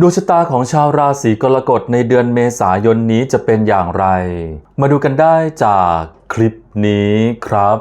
ดวงชะตาของชาวราศีกรกฎในเดือนเมษายนนี้จะเป็นอย่างไร มาดูกันได้จากคลิปนี้ครับ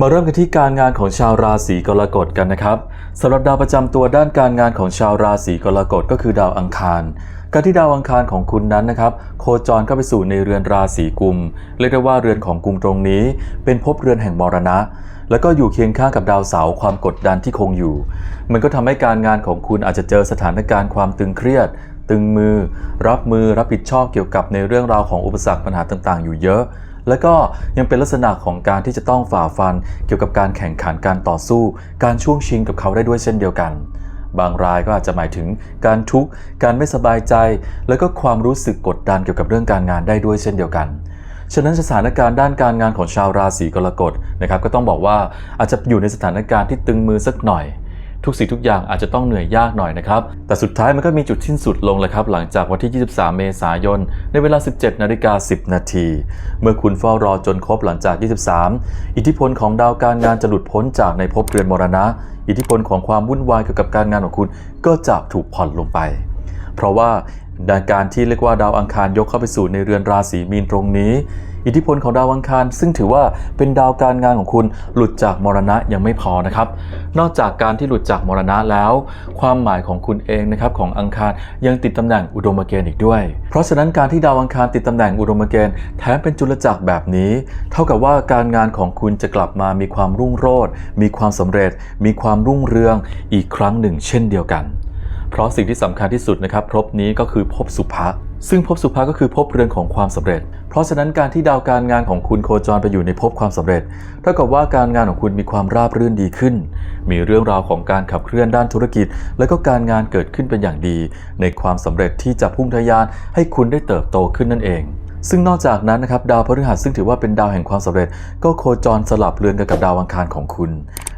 มาเริ่มกันที่การงานของชาวราศีกรกฎกันนะครับสำหรับดาวประจำตัวด้านการงานของชาวราศีกรกฎก็คือดาวอังคารการที่ดาวอังคารของคุณนั้นนะครับโคจรเข้าไปสู่ในเรือนราศีกุมเรียกได้ว่าเรือนของกุมตรงนี้ เป็นภพเรือนแห่งมรณะ แล้วก็อยู่เคียงข้างกับดาวเสาร์ความกดดันที่คงอยู่ มันก็ทำให้การงานของคุณอาจจะเจอสถานการณ์ความตึงเครียด ตึงมือ รับมือรับผิดชอบเกี่ยวกับในเรื่องราวของอุปสรรคปัญหาต่างๆ อยู่เยอะ แล้วก็ยังเป็นลักษณะของการที่จะต้องฝ่าฟัน เกี่ยวกับการแข่งขันการต่อสู้ การช่วงชิงกับเขาได้ด้วยเช่นเดียวกันบางรายก็อาจจะหมายถึงการทุกข์ การไม่สบายใจ แล้วก็ความรู้สึกกดดันเกี่ยวกับเรื่องการงานได้ด้วยเช่นเดียวกัน ฉะนั้นสถานการณ์ด้านการงานของชาวราศีกรกฎนะครับก็ต้องบอกว่าอาจจะอยู่ในสถานการณ์ที่ตึงมือสักหน่อย ทุกสิ่งทุกอย่างอาจจะต้องเหนื่อยยากหน่อยนะครับ แต่สุดท้ายมันก็มีจุดสิ้นสุดลงเลยครับ หลังจากวันที่ 23 เมษายน ในเวลา 17 นาฬิกา 10 นาที เมื่อคุณเฝ้ารอจนครบหลังจาก 23 อิทธิพลของดาวการงานจะหลุดพ้นจากในภพเรือนมรณะ อิทธิพลของความวุ่นวายเกี่ยวกับการงานของคุณ ก็จะถูกผ่อนลงไป เพราะว่า ดานการที่เรียกว่าดาวอังคารยกเข้าไปสู่ในเรือนราศีมีนตรงนี้ อิทธิพลของดาวอังคาร ซึ่งถือว่าเป็นดาวการงานของคุณหลุดจากมรณะยังไม่พอนะครับ นอกจากการที่หลุดจากมรณะแล้ว ความหมายของคุณเองนะครับของอังคารยังติดตำแหน่งอุดมเกณฑ์อีกด้วย เพราะฉะนั้นการที่ดาวอังคารติดตำแหน่งอุดมเกณฑ์แถมเป็นจุลจักรแบบนี้ เท่ากับว่าการงานของคุณจะกลับมามีความรุ่งโรจน์มีความสำเร็จ มีความรุ่งเรืองอีกครั้งหนึ่ง เช่นเดียวกัน เพราะสิ่งที่สำคัญที่สุดนะครับภพนี้ก็คือภพสุภะซึ่งภพสุภะก็คือภพเรือนของความสำเร็จ เพราะฉะนั้นการที่ดาวการงานของคุณโคจรไปอยู่ในภพความสำเร็จเท่ากับว่าการงานของคุณมีความราบรื่นดีขึ้น มีเรื่องราวของการขับเคลื่อนด้านธุรกิจ และก็การงานเกิดขึ้นเป็นอย่างดี ในความสำเร็จที่จะพุ่งทะยานให้คุณได้เติบโตขึ้นนั่นเอง ซึ่งนอกจากนั้นนะครับดาวพฤหัสซึ่งถือว่าเป็นดาวแห่งความสำเร็จ ก็โคจรสลับเรือนกันกับดาวอังคารของคุณ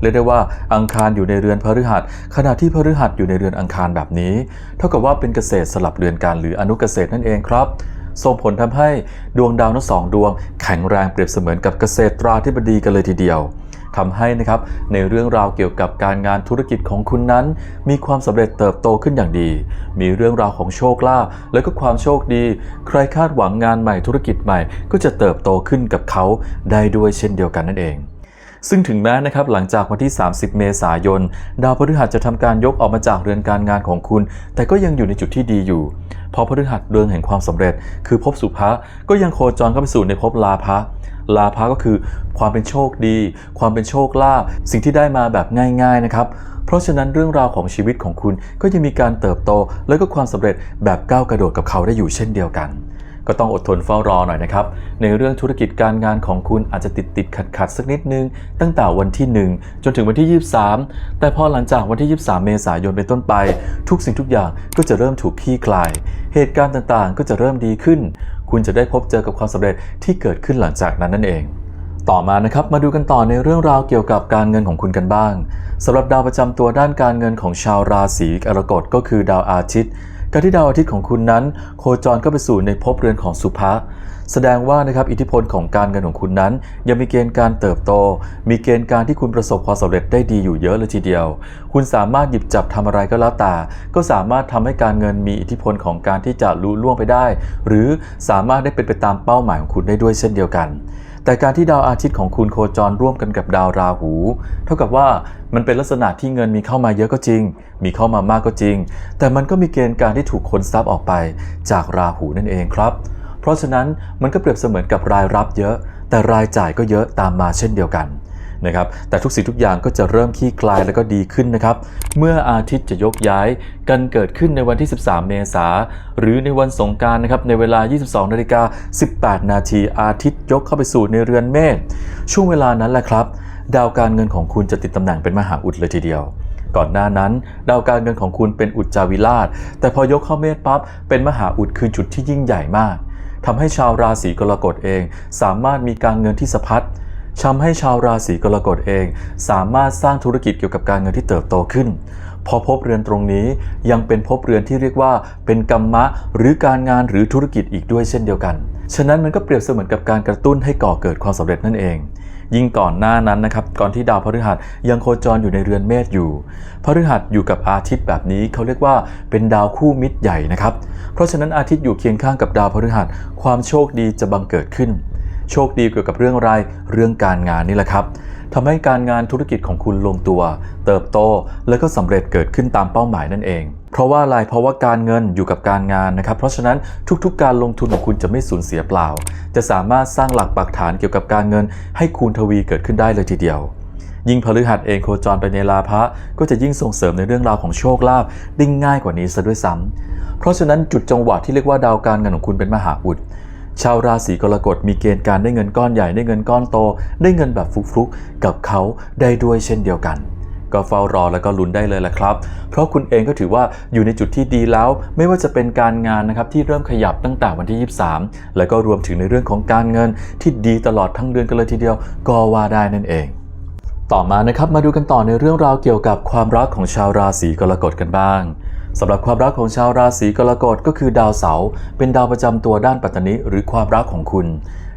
เรียกได้ว่าอังคารอยู่ในเรือนพฤหัส ขณะที่พฤหัสอยู่ในเรือนอังคารแบบนี้ เท่ากับว่าเป็นเกษตรสลับเรือนกันหรืออนุเกษตรนั่นเองครับส่งผลทำให้ดวงดาวทั้งสองดวง แข็งแรงเปรียบเสมือนกับเกษตราธิบดีกันเลยทีเดียว ทำให้นะครับในเรื่องราวเกี่ยวกับการงานธุรกิจของคุณนั้น มีความสำเร็จเติบโตขึ้นอย่างดี มีเรื่องราวของโชคลาภและก็ความโชคดี ใครคาดหวังงานใหม่ธุรกิจใหม่ ก็จะเติบโตขึ้นกับเขาได้ด้วยเช่นเดียวกันนั่นเองซึ่งถึงแม้นะครับหลังจากวันที่ 30 เมษายน ดาวพฤหัสจะทำการยกออกมาจากเรือนการงานของคุณ แต่ก็ยังอยู่ในจุดที่ดีอยู่พราะพฤหัสเรือนแห่งความสำเร็จ คือภพสุภะก็ยังโคจรเข้าไปสู่ในภพลาภะ ลาภะก็คือความเป็นโชคดี ความเป็นโชคลาภสิ่งที่ได้มาแบบง่าย ๆนะครับ เพราะฉะนั้นเรื่องราวของชีวิตของคุณก็ยังมีการเติบโต และก็ความสำเร็จแบบก้าวกระโดดกับเขาได้อยู่เช่นเดียวกัน ก็ต้องอดทนเฝ้ารอหน่อยนะครับ ในเรื่องธุรกิจการงานของคุณอาจจะติดติดขัดขัดสักนิดนึง ตั้งแต่วันที่ 1 จนถึงวันที่ 23 แต่พอหลังจากวันที่ 23 เมษายนเป็นต้นไป ทุกสิ่งทุกอย่างก็จะเริ่มถูกคลี่คลาย เหตุการณ์ต่างๆ ก็จะเริ่มดีขึ้น คุณจะได้พบเจอกับความสำเร็จที่เกิดขึ้นหลังจากนั้นนั่นเอง ต่อมานะครับมาดูกันต่อในเรื่องราวเกี่ยวกับการเงินของคุณกันบ้างสำหรับดาวประจำตัวด้านการเงินของชาวราศีกรกฎก็คือดาวอาทิตย์ การที่ดาวอาทิตย์ของคุณนั้น โคจรเข้าไปสู่ในภพเรือนของสุภะแสดงว่านะครับอิทธิพลของการเงินของคุณนั้น ยังมีเกณฑ์การเติบโต มีเกณฑ์การที่คุณประสบความสำเร็จได้ดีอยู่เยอะเลยทีเดียว คุณสามารถหยิบจับทำอะไรก็แล้วแต่ก็สามารถทำให้การเงินมีอิทธิพลของการที่จะลุล่วงไปได้ หรือสามารถได้เป็นไปตามเป้าหมายของคุณได้ด้วยเช่นเดียวกัน แต่การที่ดาวอาทิตย์ของคุณโคจรร่วมกันกับดาวราหู เท่ากับว่ามันเป็นลักษณะที่เงินมีเข้ามาเยอะก็จริง มีเข้ามามากก็จริง แต่มันก็มีเกณฑ์การที่ถูกคนซับออกไปจากราหูนั่นเองครับ เพราะฉะนั้นมันก็เปรียบเสมือนกับรายรับเยอะ แต่รายจ่ายก็เยอะตามมาเช่นเดียวกัน นะครับแต่ทุกสิ่งทุกอย่างก็จะเริ่มคลี่คลายแล้วก็ดีขึ้นนะครับเมื่ออาทิตย์จะยกย้ายกันเกิดขึ้นในวันที่ 13 เมษาหรือในวันสงการนะครับในเวลา 22นาฬิกา18 นาทีอาทิตย์ยกเข้าไปสู่ในเรือนเมษช่วงเวลานั้นแหละครับ ดาวการเงินของคุณจะติดตำแหน่งเป็นมหาอุดเลยทีเดียวก่อนหน้านั้นดาวการเงินของคุณเป็นอุจจาวิราช แต่พอยกเข้าเมษปั๊บเป็นมหาอุดคือจุดที่ยิ่งใหญ่มากทำให้ชาวราศีกรกฎเอง สามารถมีการเงินที่สะพัด ทำให้ชาวราศีกรกฎเอง สามารถสร้างธุรกิจเกี่ยวกับการเงินที่เติบโตขึ้น พอพบเรือนตรงนี้ยังเป็นพบเรือนที่เรียกว่าเป็นกรรมะ หรือการงานหรือธุรกิจอีกด้วยเช่นเดียวกัน ฉะนั้นมันก็เปรียบเสมือนกับการกระตุ้นให้ก่อเกิดความสำเร็จนั่นเองยิ่งก่อนหน้านั้นนะครับก่อนที่ดาวพฤหัสยังโคจรอยู่ในเรือนเมษอยู่ พฤหัสอยู่กับอาทิตย์แบบนี้เขาเรียกว่าเป็นดาวคู่มิตรใหญ่นะครับ เพราะฉะนั้นอาทิตย์อยู่เคียงข้างกับดาวพฤหัสความโชคดีจะบังเกิดขึ้น โชคดีเกี่ยวกับเรื่องอะไรเรื่องการงานนี่แหละครับทำให้การงานธุรกิจของคุณลงตัว เติบโต และก็สำเร็จเกิดขึ้นตามเป้าหมายนั่นเอง เพราะว่าอะไรเพราะว่าการเงินอยู่กับการงานนะครับ เพราะฉะนั้นทุกๆ การลงทุนของคุณจะไม่สูญเสียเปล่า จะสามารถสร้างหลักปักฐานเกี่ยวกับการเงิน ให้คูณทวีเกิดขึ้นได้เลยทีเดียว ยิ่งพฤหัสเองโคจรไปในลาภะก็จะยิ่งส่งเสริมในเรื่องราวของโชคลาภได้ง่ายกว่านี้ซะด้วยซ้ำเพราะฉะนั้นจุดจังหวะที่เรียกว่าดาวการเงินของคุณเป็นมหาอุด ชาวราศีกรกฎมีเกณฑ์การได้เงินก้อนใหญ่ได้เงินก้อนโต ได้เงินแบบฟุกๆกับเขาได้ด้วยเช่นเดียวกัน ก็เฝ้ารอแล้วก็ลุ้นได้เลยแหละครับ เพราะคุณเองก็ถือว่าอยู่ในจุดที่ดีแล้ว ไม่ว่าจะเป็นการงานนะครับที่เริ่มขยับตั้งแต่วันที่ 23 แล้วก็รวมถึงในเรื่องของการเงินที่ดีตลอดทั้งเดือนกันเลยทีเดียว ก็ว่าได้นั่นเองต่อมานะครับมาดูกันต่อในเรื่องราวเกี่ยวกับความรักของชาวราศีกรกฎกันบ้าง สำหรับความรักของชาวราศีกรกฎก็คือดาวเสาร์เป็นดาวประจำตัวด้านปัตตนิหรือความรักของคุณ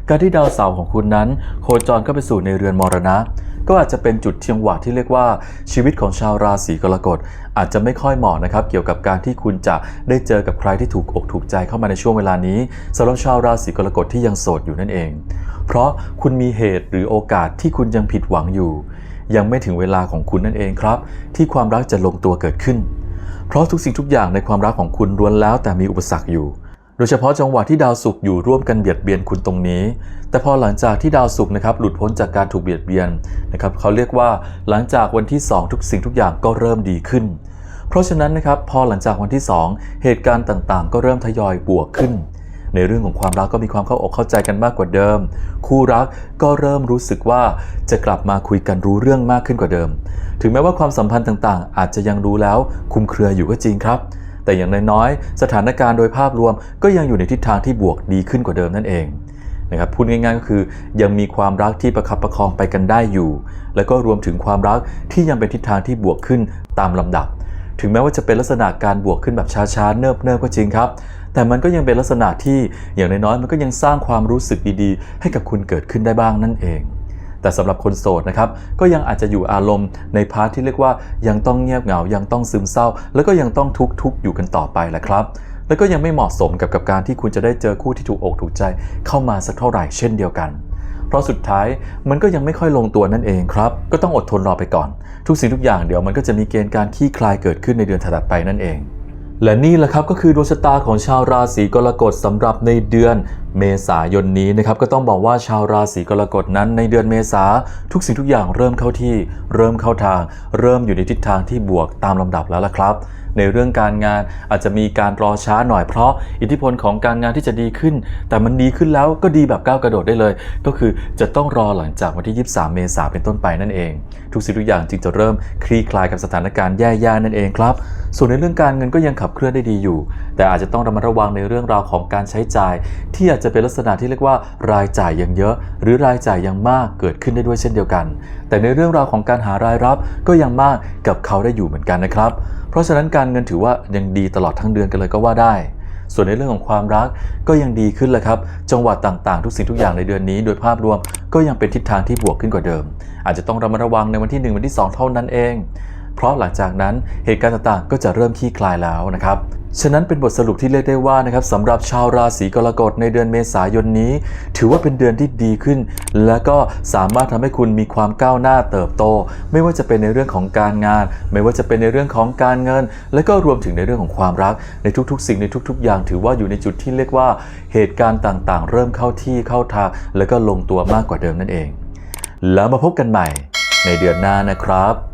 การที่ดาวเสาร์ของคุณนั้น โคจรเข้าไปสู่ในเรือนมรณะ ก็อาจจะเป็นจุดเทียงหวะที่เรียกว่าชีวิตของชาวราศีกรกฎอาจจะไม่ค่อยเหมาะนะครับ เกี่ยวกับการที่คุณจะได้เจอกับใครที่ถูกอกถูกใจเข้ามาในช่วงเวลานี้สำหรับชาวราศีกรกฎที่ยังโสดอยู่นั่นเอง เพราะคุณมีเหตุหรือโอกาสที่คุณยังผิดหวังอยู่ ยังไม่ถึงเวลาของคุณนั่นเองครับ ที่ความรักจะลงตัวเกิดขึ้น เพราะทุกสิ่งทุกอย่างในความรักของคุณล้วนแล้วแต่มีอุปสรรคอยู่ โดยเฉพาะจังหวะที่ดาวศุกร์อยู่ร่วมกันเบียดเบียนคุณตรงนี้ แต่พอหลังจากที่ดาวศุกร์นะครับหลุดพ้นจากการถูกเบียดเบียนนะครับเขาเรียกว่าหลังจากวันที่ 2 ทุกสิ่งทุกอย่างก็เริ่มดีขึ้น เพราะฉะนั้นนะครับพอหลังจากวันที่ 2 เหตุการณ์ต่างๆ ก็เริ่มทยอยบวกขึ้น ในเรื่องของความรักก็มีความเข้าอกเข้าใจกันมากกว่าเดิม คู่รักก็เริ่มรู้สึกว่าจะกลับมาคุยกันรู้เรื่องมากขึ้นกว่าเดิม ถึงแม้ว่าความสัมพันธ์ต่างๆ อาจจะยังรู้แล้วคุมเครืออยู่ก็จริงครับ แต่อย่างน้อยๆสถานการณ์โดยภาพรวม ก็ยังอยู่ในทิศทางที่บวกดีขึ้นกว่าเดิมนั่นเองนะครับพูดง่ายๆก็คือยังมีความรักที่ประคับประคองไปกันได้อยู่ แล้วก็รวมถึงความรักที่ยังเป็นทิศทางที่บวกขึ้นตามลำดับ ถึงแม้ว่าจะเป็นลักษณะการบวกขึ้นแบบช้าๆ เนิบๆก็จริงครับ แต่มันก็ยังเป็นลักษณะที่อย่างน้อยๆมันก็ยังสร้างความรู้สึกดีๆ ให้กับคุณเกิดขึ้นได้บ้างนั่นเอง แต่สำหรับคนโสดนะครับก็ยังอาจจะอยู่อารมณ์ในพาร์ทที่เรียกว่ายังต้องเงียบเหงายังต้องซึมเศร้า แล้วก็ยังต้องทุกข์ทุกอยู่กันต่อไปแหละครับแล้วก็ยังไม่เหมาะสมกับกับการที่คุณจะได้เจอคู่ที่ถูกอกถูกใจเข้ามาสักเท่าไหร่เช่นเดียวกัน เพราะสุดท้ายมันก็ยังไม่ค่อยลงตัวนั่นเองครับ ก็ต้องอดทนรอไปก่อน ทุกสิ่งทุกอย่างเดี๋ยวมันก็จะมีเกณฑ์การขี้คลายเกิดขึ้นในเดือนถัดไปนั่นเอง และนี่แหละครับก็คือดวงชะตาของชาวราศีกรกฎสำหรับในเดือน เมษายนนี้นะครับก็ต้องบอกว่าชาวราศีกรกฎนั้นในเดือนเมษาทุกสิ่งทุกอย่างเริ่มเข้าที่ เริ่มเข้าทาง เริ่มอยู่ในทิศทางที่บวกตามลำดับแล้วล่ะครับ ในเรื่องการงานอาจจะมีการรอช้าหน่อยเพราะอิทธิพลของการงานที่จะดีขึ้น แต่มันดีขึ้นแล้วก็ดีแบบก้าวกระโดดได้เลย ก็คือจะต้องรอหลังจากวันที่ 23 เมษาเป็นต้นไปนั่นเอง ทุกสิ่งทุกอย่างจึงจะเริ่มคลี่คลายกับสถานการณ์แย่ๆนั่นเองครับส่วนในเรื่องการเงินก็ยังขับเคลื่อนได้ดีอยู่ แต่อาจจะต้องระมัดระวังในเรื่องราวของการใช้จ่ายที่อาจจะเป็นลักษณะที่เรียกว่ารายจ่ายยังเยอะ หรือรายจ่ายยังมากเกิดขึ้นได้ด้วยเช่นเดียวกัน แต่ในเรื่องราวของการหารายรับก็ยังมากกับเขาได้อยู่เหมือนกันนะครับ เพราะฉะนั้นการเงินถือว่ายังดีตลอดทั้งเดือนกันเลยก็ว่าได้ ส่วนในเรื่องของความรักก็ยังดีขึ้นแหละครับ จังหวะต่างๆ ทุกสิ่งทุกอย่างในเดือนนี้ โดยภาพรวมก็ยังเป็นทิศทางที่บวกขึ้นกว่าเดิม อาจจะต้องระมัดระวังในวันที่ 1 วันที่ 2 เท่านั้นเอง เพราะหลังจากนั้นเหตุการณ์ต่างๆก็จะเริ่มคลี่คลายแล้วนะครับ ฉะนั้นเป็นบทสรุปที่เรียกได้ว่านะครับสำหรับชาวราศีกรกฎในเดือนเมษายนนี้ ถือว่าเป็นเดือนที่ดีขึ้น และก็สามารถทำให้คุณมีความก้าวหน้าเติบโต ไม่ว่าจะเป็นในเรื่องของการงาน ไม่ว่าจะเป็นในเรื่องของการเงิน และก็รวมถึงในเรื่องของความรัก ในทุกๆ สิ่งในทุก ๆ อย่าง ถือว่าอยู่ในจุดที่เรียกว่าเหตุการณ์ต่างๆ เริ่มเข้าที่เข้าทาง และก็ลงตัวมากกว่าเดิมนั่นเอง แล้วมาพบกันใหม่ในเดือนหน้านะครับ